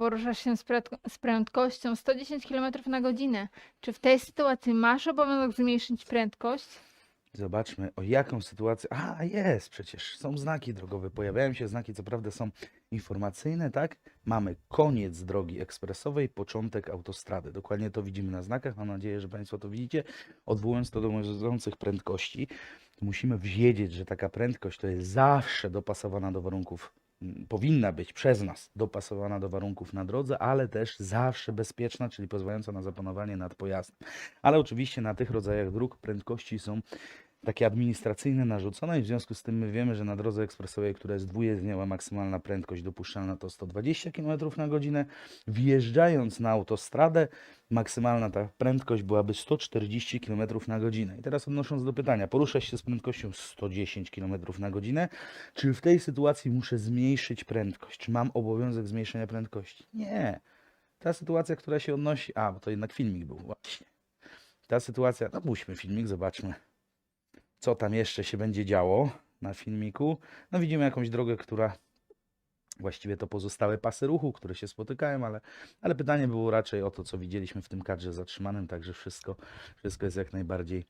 poruszasz się z, z prędkością 110 km na godzinę. Czy w tej sytuacji masz obowiązek zmniejszyć prędkość? Zobaczmy, o jaką sytuację. A, jest przecież. Są znaki drogowe. Pojawiają się znaki, co prawda są informacyjne, tak? Mamy koniec drogi ekspresowej, początek autostrady. Dokładnie to widzimy na znakach. Mam nadzieję, że Państwo to widzicie. Odwołując to do obowiązujących prędkości, musimy wiedzieć, że taka prędkość to jest zawsze dopasowana do warunków, powinna być przez nas dopasowana do warunków na drodze, ale też zawsze bezpieczna, czyli pozwalająca na zapanowanie nad pojazdem. Ale oczywiście na tych rodzajach dróg prędkości są takie administracyjne narzucone i w związku z tym my wiemy, że na drodze ekspresowej, która jest dwujezdniowa, maksymalna prędkość dopuszczalna to 120 km na godzinę. Wjeżdżając na autostradę, maksymalna ta prędkość byłaby 140 km na godzinę. I teraz odnosząc do pytania, poruszać się z prędkością 110 km na godzinę, czy w tej sytuacji muszę zmniejszyć prędkość? Czy mam obowiązek zmniejszenia prędkości? Nie. Ta sytuacja, która się odnosi... A, bo to jednak filmik był, właśnie. Ta sytuacja... No puśćmy filmik, zobaczmy co tam jeszcze się będzie działo na filmiku. No widzimy jakąś drogę, która właściwie to pozostałe pasy ruchu, które się spotykają, ale, ale pytanie było raczej o to, co widzieliśmy w tym kadrze zatrzymanym, także wszystko, wszystko jest jak najbardziej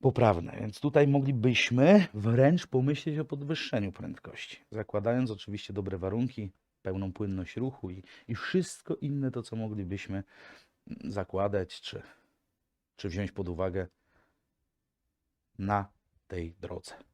poprawne. Więc tutaj moglibyśmy wręcz pomyśleć o podwyższeniu prędkości, zakładając oczywiście dobre warunki, pełną płynność ruchu i, i wszystko inne to, co moglibyśmy zakładać, czy, czy wziąć pod uwagę na tej drodze.